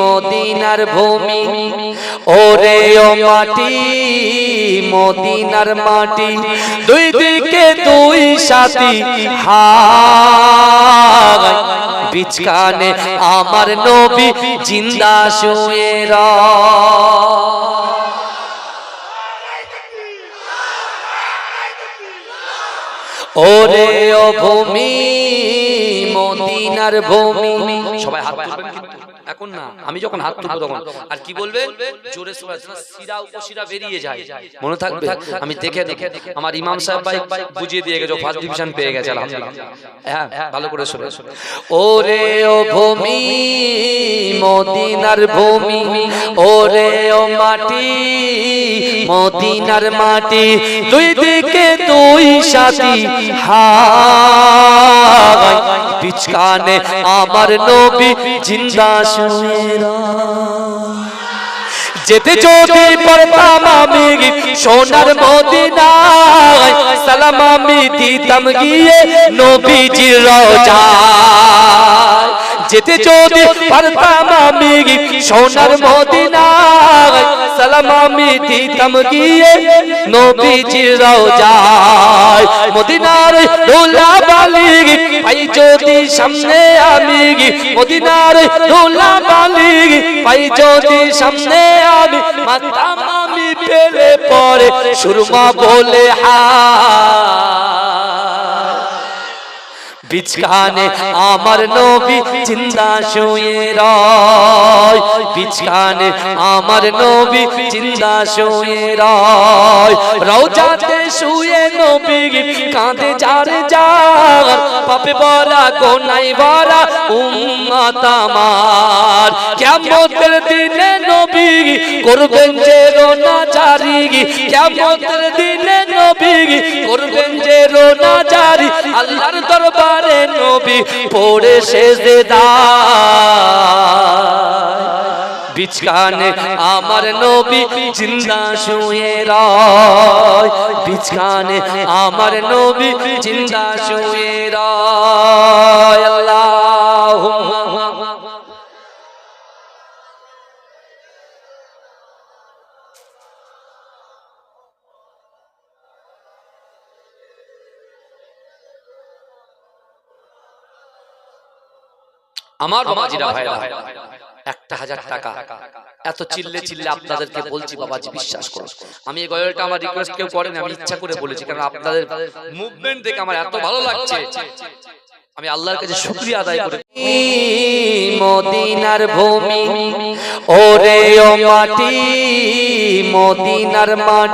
মদিনার ভূমি। ওরে ও মাটি, মদিনার মাটি। দুই দিকে দুই সাথী হায়। বিচকানে আমার নবী জিন্দা শুয়ে রয় ওরে ও ভূমি, মদিনার ভূমি। সবাই হাত তুলবেন এখন না আমি যখন হাত তুলবো তখন। আর কি বলবে জোরে সোরে সিরা উপশিরা বেরিয়ে যায়। মনে থাকবে? আমি দেখে দেখে আমার ইমাম সাহেব ভাই বুঝিয়ে দিয়ে গেছে ফার্স্ট ডিভিশন পেয়ে গেছে আলহামদুলিল্লাহ। হ্যাঁ ভালো করে শুনে। ওরে ও ভূমি মদিনার ভূমি। ওরে ও মাটি মদিনার মাটি। দুই দিকে দুই সাথী। হায় বিচকানে আমার নবী জিন্দা যেতে যদি পারতাম আমি সোনার মদিনায় সালাম আমি দিতাম গিয়ে নবীজির রোজায়। যেতে যদি পারতাম আমি সোনার মদিনায়, সালাম আমি দিতাম গিয়ে নবীজির রোজায় মদিনার দোলা বালি পাই যদি সামনে আমি, মদিনার দোলা বালি পাই যদি সামনে আমি, মাতাম আমি পেলে পরে সুরমা বলে হা বিছখানে আমার নবী জিন্দা শুয়ে রয়। বিছখানে আমার নবী জিন্দা শুয়ে রয়। রওজাতে শুয়ে নবী কাঁদে যার যার পাপে বলা গোনাই ভরা উম্মত আমার। কিয়ামতের দিনে নবী করবেন যে রোনা জারি কিয়ামতের দিনে নবী পড়ে সেজদা। বিছকানে আমার নবী জিন্দা শুয়ে রয়। আমার নবী জিন্দা শুয়ে রয়। আমার বাবাজিরা ভাইরা একটা হাজার টাকা। এত চিল্লে চিল্লে আপনাদেরকে বলছি বাবাজি বিশ্বাস করুন আমি এই গয়লটা আমার রিকোয়েস্ট কেউ করেন আমি ইচ্ছা করে বলেছি কারণ আপনাদের মুভমেন্ট দেখে আমার এত ভালো লাগছে। আমি আল্লাহর কাছে শুকরিয়া আদায় করি। মদিনার ভূমি ওরে ও মাটি মদিনার মাটি।